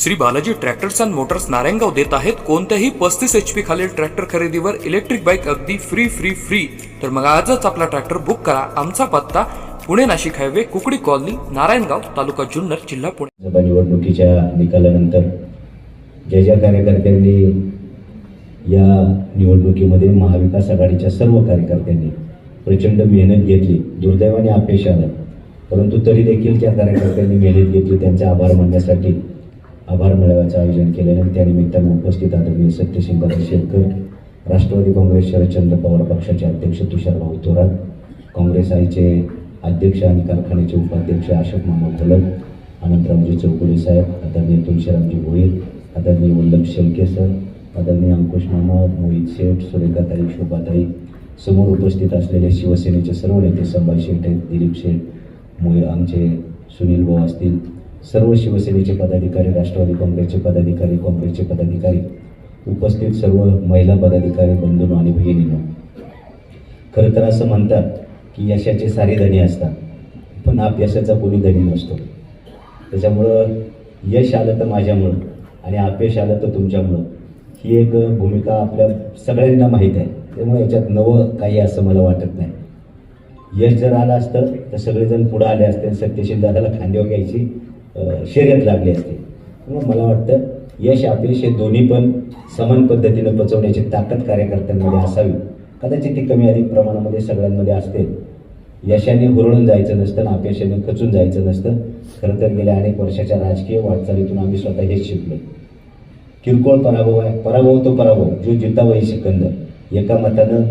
Shri Balaji tractors and motors Narayangaon देत आहेत. कोणत्याही पस्तीस एच पी खालील ट्रॅक्टर खरेदीवर इलेक्ट्रिक बाईक अगदी फ्री फ्री फ्री तर मग आजच आपला ट्रॅक्टर बुक करा. आमचा पत्ता पुणे नाशिक हायवे कुकडी कॉलनी नारायणगाव तालुका जुन्नर जिल्हा पुणे. लोकसभा निवडणुकीच्या निकालानंतर ज्या ज्या कार्यकर्त्यांनी या निवडणुकीमध्ये महाविकास आघाडीच्या सर्व कार्यकर्त्यांनी प्रचंड मेहनत घेतली दुर्दैवाने अपेक्षा आलं परंतु तरी देखील त्या कार्यकर्त्यांनी मेहनत घेतली त्यांचे आभार मानण्यासाठी आभार मेळाव्याचं आयोजन केलेलं त्यानिमित्तानं उपस्थित आदरणीय सत्यसिंह शेतकर राष्ट्रवादी काँग्रेस शरदचंद्र पवार पक्षाचे अध्यक्ष तुषारभाऊ थोरात काँग्रेस आईचे अध्यक्ष आणि कारखान्याचे उपाध्यक्ष अशोक मामा घोलप अनंतरामजी चौगुले साहेब आदरणीय तुळशीरामजी भोईर आदरणीय वल्लभ शेलके सर आदरणीय अंकुश मामा मोहित शेठ सुरेखाताई शोभाताई समोर उपस्थित असलेले शिवसेनेचे सर्व नेते संभाजी शेठ आहेत दिलीप शेठ मोहिर आमचे सुनील भाऊ असतील सर्व शिवसेनेचे पदाधिकारी राष्ट्रवादी काँग्रेसचे पदाधिकारी काँग्रेसचे पदाधिकारी उपस्थित सर्व महिला पदाधिकारी बंधूंनो आणि बहिणींनो खरं तर असं म्हणतात की यशाचे सारे धनी असतात पण आप यशाचा कोणी धनी नसतो. त्याच्यामुळं यश आलं तर माझ्यामुळं आणि अपयश आलं तर तुमच्यामुळं ही एक भूमिका आपल्या सगळ्यांना माहीत आहे. त्यामुळे याच्यात नवं काही असं मला वाटत नाही. यश जर आलं असतं तर सगळेजण पुढं आले असते सत्यशील दादाला खांद्यावर घ्यायची शर्यत लागली असते. मग मला वाटतं यश अपयश हे दोन्ही पण समान पद्धतीनं पचवण्याची ताकद कार्यकर्त्यांमध्ये असावी. कदाचित ती कमी अधिक प्रमाणामध्ये सगळ्यांमध्ये असते. यशाने हुरळून जायचं नसतं आणि अपयशाने खचून जायचं नसतं. खरं तर गेल्या अनेक वर्षाच्या राजकीय वाटचालीतून आम्ही स्वतः हेच शिकलो. किरकोळ पराभव आहे. पराभव तो पराभव. जो जिता वही सिकंदर. एका मतानं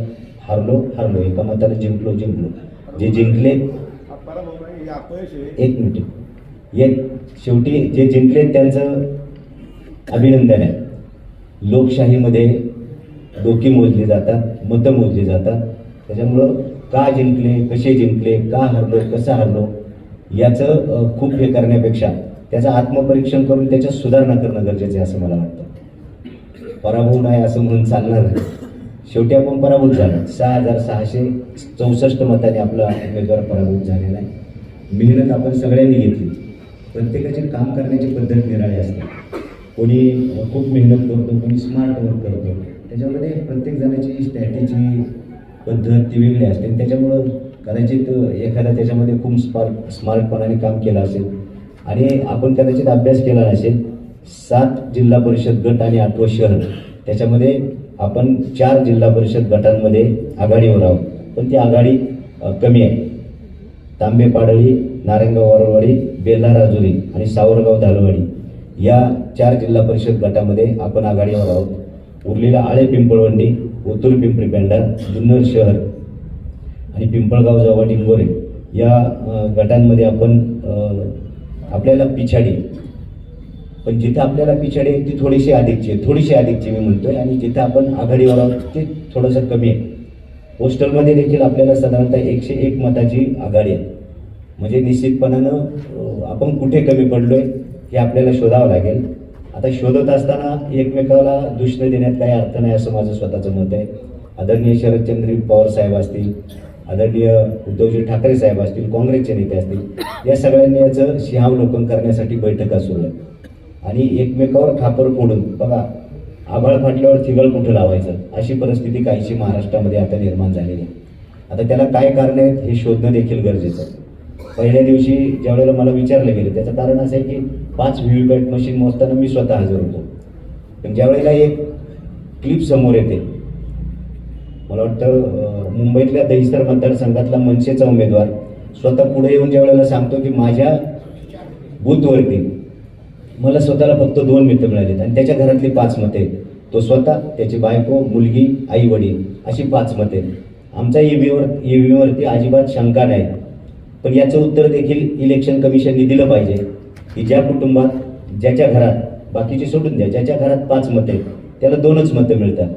हारलो हारलो. एका मतानं जिंकलो जिंकलो. जे जिंकले आहे. एक मिनिट. ये शेवटी जे जिंकले त्यांचं अभिनंदन आहे. लोकशाहीमध्ये डोकी मोजली जातात मतं मोजली जातात. त्याच्यामुळं का जिंकले कसे जिंकले का हरलो कसं हरलो याचं खूप हे करण्यापेक्षा त्याचं आत्मपरीक्षण करून त्याच्यात सुधारणा करणं गरजेचं आहे असं मला वाटतं. पराभव नाही असं म्हणून चालणार नाही. शेवटी आपण पराभूत झालो. सहा हजार सहाशे चौसष्ट मताने आपला उमेदवार पराभूत झालेला आहे. मेहनत आपण सगळ्यांनी घेतली. प्रत्येकाची काम करण्याची पद्धत निराळी असते. कोणी खूप मेहनत करतो कोणी स्मार्ट वर्क करतो. त्याच्यामध्ये प्रत्येक जणाची स्ट्रॅटेजी पद्धत ती वेगळी असते. आणि त्याच्यामुळं कदाचित एखादा त्याच्यामध्ये खूप स्मार्ट स्मार्टपणाने काम केलं असेल आणि आपण कदाचित अभ्यास केला नसेल सात जिल्हा परिषद गट आणि आठवं शहर त्याच्यामध्ये आपण चार जिल्हा परिषद गटांमध्ये आघाडीवर आहोत. पण ती आघाडी कमी आहे. तांबे पाडळी नारायणगाव वरवाडी बेल्ला राजुरी आणि सावरगाव धालवाडी या चार जिल्हा परिषद गटामध्ये आपण आघाडीवर आहोत. उरलेला आळे पिंपळवंडी ओतूर पिंपरी पेंडा जुन्नर शहर आणि पिंपळगाव जवळ डिंगोरे या गटांमध्ये आपण आपल्याला पिछाडी पण जिथं आपल्याला पिछाडी आहे ती थोडीशी अधिकची आहे. थोडीशी अधिकची मी म्हणतोय आणि जिथं आपण आघाडीवर आहोत ते थोडंसं कमी आहे. पोस्टलमध्ये देखील आपल्याला साधारणतः एकशे एक मताची आघाडी आहे. म्हणजे निश्चितपणानं आपण कुठे कमी पडलोय हे आपल्याला शोधावं लागेल. आता शोधत असताना एकमेकाला दूषण देण्यात काही अर्थ नाही असं माझं स्वतःचं मत आहे. आदरणीय शरदचंद्र पवार साहेब असतील आदरणीय उद्धवजी ठाकरे साहेब असतील काँग्रेसचे नेते असतील या सगळ्यांनी याचं सिंहावलोकन करण्यासाठी बैठका सोडल्या आणि एकमेकावर खापर फोडून बघा आभाळ फाटल्यावर थिगळ कुठं लावायचं? अशी परिस्थिती काहीशी महाराष्ट्रामध्ये आता निर्माण झालेली आहे. आता त्याला काय कारण आहेत हे शोधणं देखील गरजेचं आहे. पहिल्या दिवशी ज्यावेळेला मला विचारलं गेलं त्याचं कारण असं आहे की पाच व्ही पॅट मशीन मोजताना मी स्वतः हजर होतो. पण ज्यावेळेला एक क्लिप समोर येते मला वाटतं मुंबईतल्या दहिसर मतदारसंघातला मनसेचा उमेदवार स्वतः पुढे येऊन ज्यावेळेला सांगतो की माझ्या बूथवरती मला स्वतःला फक्त दोन मित्र मिळालेत आणि त्याच्या घरातली पाच मते तो स्वतः त्याची बायको मुलगी आई वडील अशी पाच मते आमच्या ई व्हीवर ई व्हीवरती अजिबात शंका नाही. पण याचं उत्तर देखील इलेक्शन कमिशनने दिलं पाहिजे की ज्या कुटुंबात ज्याच्या घरात बाकीचे सोडून द्या ज्याच्या घरात पाच मते आहेत त्याला दोनच मतं मिळतात.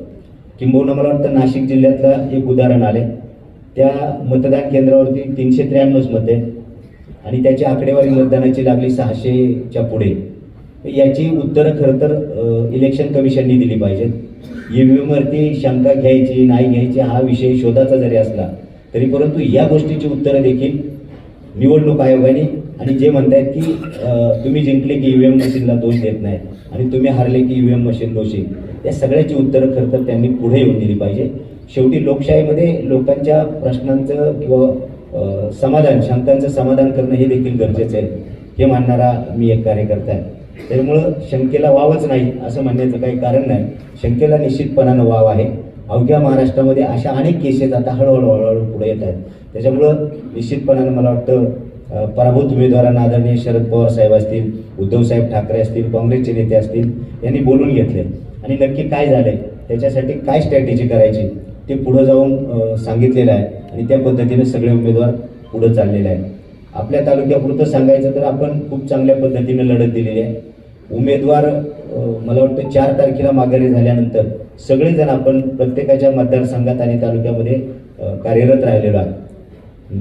किंबहुना मला वाटतं नाशिक जिल्ह्यातलं एक उदाहरण आले त्या मतदान केंद्रावरती तीनशे त्र्याण्णवच मते आणि त्याची आकडेवारी मतदानाची लागली सहाशेच्या पुढे. याची उत्तरं खरं तर इलेक्शन कमिशननी दिली पाहिजेत. ईव्हीएमवरती शंका घ्यायची नाही घ्यायची हा विषय शोधाचा जरी असला तरी परंतु या गोष्टीची उत्तरं देखील निवडणूक आयोगाने आणि जे म्हणतायत की तुम्ही जिंकले की ईव्हीएम मशीनला दोष देत नाही आणि तुम्ही हारले की ईव्हीएम मशीन दोषी. या सगळ्याची उत्तरं खरं तर त्यांनी पुढे येऊन दिली पाहिजे. शेवटी लोकशाहीमध्ये लोकांच्या प्रश्नांचं किंवा समाधान शंकांचं समाधान करणं हे देखील गरजेचं आहे. हे मानणारा मी एक कार्यकर्ता आहे. त्यामुळं शंकेला वावच नाही असं म्हणण्याचं काही कारण नाही. शंकेला निश्चितपणानं वाव आहे. अवघ्या महाराष्ट्रामध्ये अशा अनेक केसेस आता हळूहळू हळूहळू पुढे येत आहेत. त्याच्यामुळं निश्चितपणानं मला वाटतं पराभूत उमेदवारांना आदरणीय शरद पवार साहेब असतील उद्धवसाहेब ठाकरे असतील काँग्रेसचे नेते असतील यांनी बोलून घेतले आणि नक्की काय झालंय त्याच्यासाठी काय स्ट्रॅटेजी करायची ते पुढं जाऊन सांगितलेलं आहे. आणि त्या पद्धतीने सगळे उमेदवार पुढं चाललेले आहेत. आपल्या तालुक्यापुरतं सांगायचं तर आपण खूप चांगल्या पद्धतीने लढत दिलेली आहे. उमेदवार मला वाटतं चार तारखेला माघारी झाल्यानंतर सगळेजण आपण प्रत्येकाच्या मतदारसंघात आणि तालुक्यामध्ये कार्यरत राहिलेलो आहे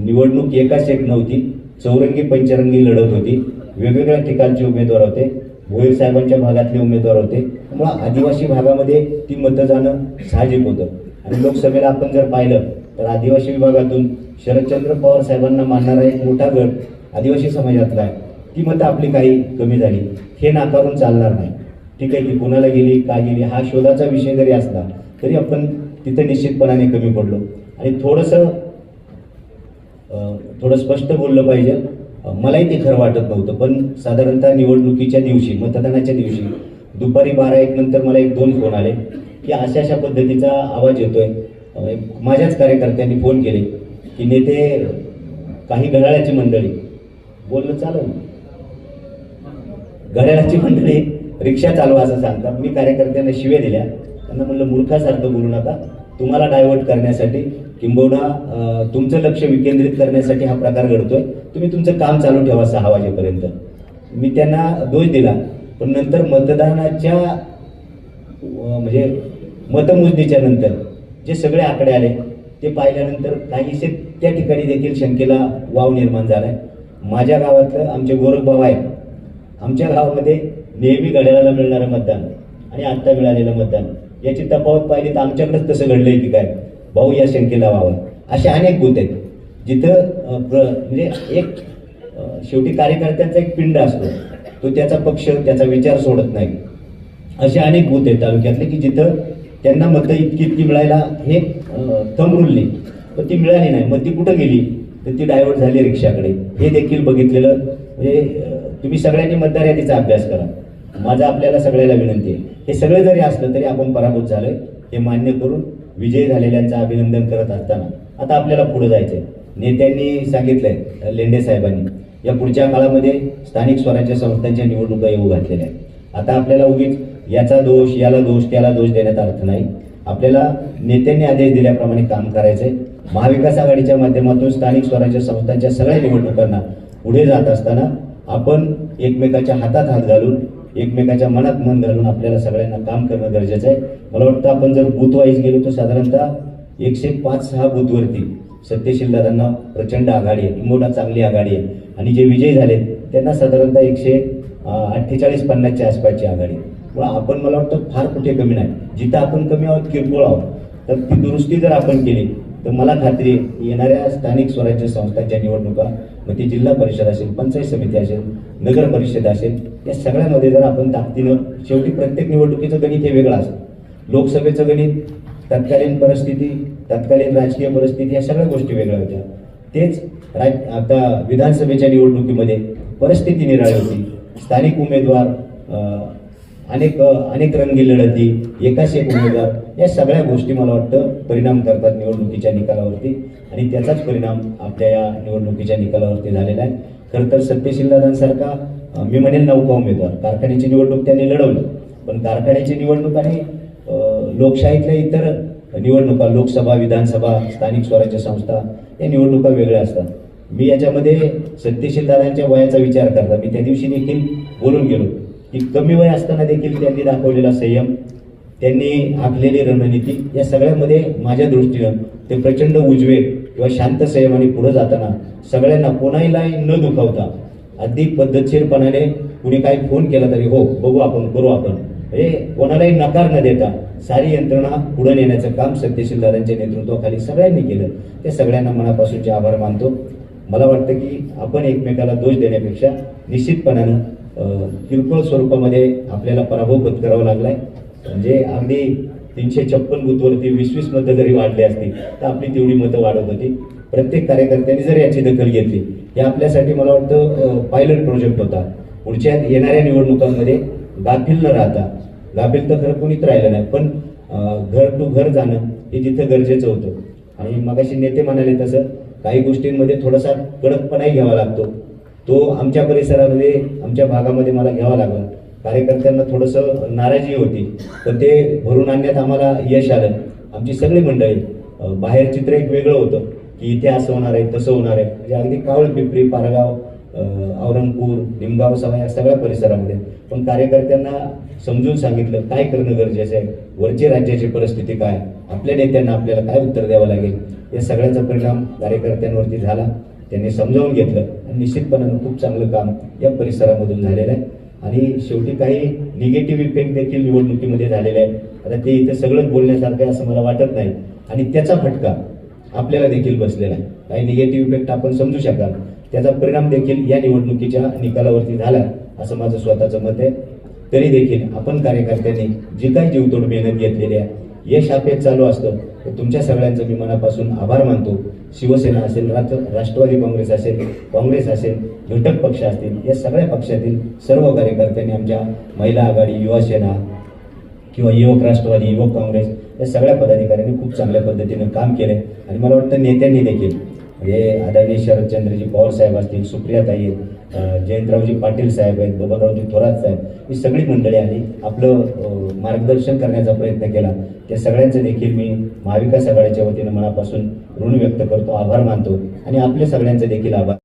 निवडणूक एकाच एक नव्हती. चौरंगी पंचरंगी लढत होती. वेगवेगळ्या ठिकाणचे उमेदवार होते. भोईर साहेबांच्या भागातले उमेदवार होते. त्यामुळं आदिवासी भागामध्ये ती मतं जाणं साहजिक होतं. आणि लोकसभेला आपण जर पाहिलं तर आदिवासी विभागातून शरदचंद्र पवार साहेबांना मानणारा एक मोठा गट आदिवासी समाजातला आहे. ती मतं आपली काही कमी झाली. हे नाकारून चालणार नाही. ठीक आहे ती कुणाला गेली का गेली हा शोधाचा विषय जरी असला तरी आपण तिथं निश्चितपणाने कमी पडलो. आणि थोडंसं थोडं स्पष्ट बोललं पाहिजे. मलाही ते खरं वाटत नव्हतं पण साधारणतः निवडणुकीच्या दिवशी मतदानाच्या दिवशी दुपारी बारा एक नंतर मला एक दोन फोन आले की अशा अशा पद्धतीचा आवाज येतोय. माझ्याच कार्यकर्त्यांनी फोन केले की नेते काही घड्याळाची मंडळी बोललं चालेल. घड्याळाची मंडळी रिक्षा चालवा असं सांगतात. मी कार्यकर्त्यांना शिव्या दिल्या. त्यांना म्हणलं मूर्खासारखं बोलू नका. तुम्हाला डायव्हर्ट करण्यासाठी किंबहुना तुमचं लक्ष विकेंद्रित करण्यासाठी हा प्रकार घडतोय. तुम्ही तुमचं काम चालू ठेवा सहा वाजेपर्यंत. मी त्यांना दोष दिला. पण नंतर मतदानाच्या म्हणजे मतमोजणीच्या नंतर जे सगळे आकडे आले ते पाहिल्यानंतर काहीसे त्या ठिकाणी देखील शंकेला वाव निर्माण झाला आहे माझ्या गावातलं आमचे गोरखबाबा आहेत आमच्या गावामध्ये नेहमी घड्याळाला मिळणारं मतदान आणि आत्ता मिळालेलं मतदान. याची तफावत पाहिली तर आमच्याकडेच तसं घडलंय की काय? भाऊ या शंकेला व्हावा असे अनेक गुत आहेत. जिथं प्र- म्हणजे एक शेवटी कार्यकर्त्यांचा एक पिंड असतो. तो त्याचा पक्ष त्याचा विचार सोडत नाही. असे अनेक बूथ आहेत तालुक्यातले की जिथं त्यांना मतं इतकी इतकी मिळायला हे थमरुलली पण ती मिळाली नाही. मग ती कुठं गेली? तर ती डायव्हर्ट झाली रिक्षाकडे. हे देखील बघितलेलं म्हणजे तुम्ही सगळ्यांनी मतदार यादीचा अभ्यास करा. माझा आपल्याला सगळ्याला विनंती आहे. हे सगळं जरी असलं तरी आपण पराभूत झालोय. हे मान्य करून विजय झालेल्यांचं अभिनंदन करत असताना आता आपल्याला पुढे जायचंय. नेत्यांनी सांगितलंय लेंडे साहेबांनी या पुढच्या काळामध्ये स्थानिक स्वराज्य संस्थांच्या निवडणुका येऊ घातलेल्या आहेत. आता आपल्याला उगीच याचा दोष याला दोष त्याला दोष देण्यात अर्थ नाही. आपल्याला नेत्यांनी आदेश दिल्याप्रमाणे काम करायचंय. महाविकास आघाडीच्या माध्यमातून स्थानिक स्वराज्य संस्थांच्या सगळ्या निवडणुकांना पुढे जात असताना आपण एकमेकाच्या हातात हात घालून एकमेकाच्या मनात मन घालून आपल्याला सगळ्यांना काम करणं गरजेचं आहे. मला वाटतं आपण जर बूथ वाईज गेलो तर साधारणतः एकशे पाच सहा बूथवरती सत्यशील दादांना प्रचंड आघाडी आहे. किंबहुना चांगली आघाडी आहे. आणि जे विजयी झालेत त्यांना साधारणतः एकशे अठ्ठेचाळीस पन्नासच्या आसपासची आघाडी आहे. आपण मला वाटतं फार कुठे कमी नाही. जिथं आपण कमी आहोत किरकोळ आहोत तर ती दुरुस्ती जर आपण केली तर मला खात्री येणाऱ्या स्थानिक स्वराज्य संस्थांच्या निवडणुका मग ती जिल्हा परिषद असेल पंचायत समिती असेल नगर परिषद असेल या सगळ्यामध्ये जर आपण ताकदीनं शेवटी प्रत्येक निवडणुकीचं गणित हे वेगळं असतं. लोकसभेचं गणित तत्कालीन परिस्थिती तत्कालीन राजकीय परिस्थिती या सगळ्या गोष्टी वेगळ्या होत्या. तेच राज आता विधानसभेच्या निवडणुकीमध्ये परिस्थिती निराळी होती. स्थानिक उमेदवार अनेक अनेक रंगी लढती एकाच एक उमेदवार या सगळ्या गोष्टी मला वाटतं परिणाम करतात निवडणुकीच्या निकालावरती. आणि त्याचाच परिणाम आपल्या या निवडणुकीच्या निकालावरती झालेला आहे. खरं तर सत्यशील दादांसारखा मी म्हणेन नौका उमेदवार. कारखान्याची निवडणूक त्यांनी लढवली. पण कारखान्याची निवडणूक आणि लोकशाहीतल्या इतर निवडणुका लोकसभा विधानसभा स्थानिक स्वराज्य संस्था या निवडणुका वेगळ्या असतात. मी याच्यामध्ये सत्यशील दादांच्या वयाचा विचार करता. मी त्या दिवशी देखील बोलून गेलो की कमी वय असताना देखील त्यांनी दाखवलेला संयम त्यांनी आखलेली रणनीती या सगळ्यामध्ये माझ्या दृष्टीनं ते प्रचंड उजवे किंवा शांत संयमाने पुढे जाताना सगळ्यांना कोणालाही न दुखावता अगदी पद्धतशीरपणाने कुणी काही फोन केला तरी हो बघू आपण करू आपण. म्हणजे कोणालाही नकार न देता सारी यंत्रणा पुढे नेण्याचं काम सत्यशील दादांच्या नेतृत्वाखाली सगळ्यांनी केलं. ते सगळ्यांना मनापासूनचे आभार मानतो. मला वाटतं की आपण एकमेकाला दोष देण्यापेक्षा निश्चितपणानं किरकोळ स्वरूपामध्ये आपल्याला पराभव पत्करावा लागलाय. म्हणजे अगदी तीनशे छप्पन बूथवरती वीस वीस मतं जरी वाढली असती तर आपली तेवढी मतं वाढत होती. प्रत्येक कार्यकर्त्यांनी जर याची दखल घेतली हे आपल्यासाठी मला वाटतं पायलट प्रोजेक्ट होता. पुढच्या येणाऱ्या निवडणुकांमध्ये गाफील न राहता गाफील तर खरं कोणीच राहिलं नाही पण घर टू घर जाणं हे जिथं गरजेचं होतं. आणि मगाशी नेते म्हणाले तसं काही गोष्टींमध्ये थोडासा कडकपणाही घ्यावा लागतो. तो आमच्या परिसरामध्ये आमच्या भागामध्ये मला घ्यावा लागला. कार्यकर्त्यांना थोडंसं नाराजी होती पण ते भरून आणण्यात आम्हाला यश आलं. आमची सगळी मंडळी बाहेर चित्र एक वेगळं होतं की इथे असं होणार आहे तसं होणार आहे. म्हणजे अगदी कावळ पिंपरी पारगाव औरंगपूर निमगाव सभा या सगळ्या परिसरामध्ये. पण कार्यकर्त्यांना समजून सांगितलं काय करणं गरजेचं आहे? वरची राज्याची परिस्थिती काय? आपल्या नेत्यांना आपल्याला काय उत्तर द्यावं लागेल? या सगळ्याचा परिणाम कार्यकर्त्यांवरती झाला. त्यांनी समजावून घेतलं. आणि निश्चितपणानं खूप चांगलं काम या परिसरामधून झालेलं आहे. आणि शेवटी काही निगेटिव्ह इफेक्ट देखील निवडणुकीमध्ये झालेले आहे आता ते इथं सगळंच बोलण्यासारखं आहे असं मला वाटत नाही. आणि त्याचा फटका आपल्याला देखील बसलेला आहे. काही निगेटिव्ह इफेक्ट आपण समजू शकाल. त्याचा परिणाम देखील या निवडणुकीच्या निकालावरती झाला असं माझं स्वतःचं मत आहे. तरी देखील आपण कार्यकर्त्यांनी जी काही जीवतोड मेहनत घेतलेली आहे यश अपेत चालू असतं. तुमच्या सगळ्यांचं मी मनापासून आभार मानतो. शिवसेना असेल राष्ट्रवादी काँग्रेस असेल काँग्रेस असेल घटक पक्ष असतील या सगळ्या पक्षातील सर्व कार्यकर्त्यांनी आमच्या महिला आघाडी युवासेना किंवा युवक राष्ट्रवादी युवक काँग्रेस या सगळ्या पदाधिकाऱ्यांनी खूप चांगल्या पद्धतीनं काम केलं आणि मला वाटतं नेत्यांनी देखील. म्हणजे आदरणीय शरदचंद्रजी पवार साहेब असतील सुप्रियाताई आहेत जयंतरावजी पाटील साहेब आहेत बबनरावजी थोरात साहेब ही सगळी मंडळी आली आपलं मार्गदर्शन करण्याचा प्रयत्न केला. त्या सगळ्यांचं देखील मी महाविकास आघाडीच्या वतीनं मनापासून ऋण व्यक्त करतो आभार मानतो आणि आपल्या सगळ्यांचं देखील आभार.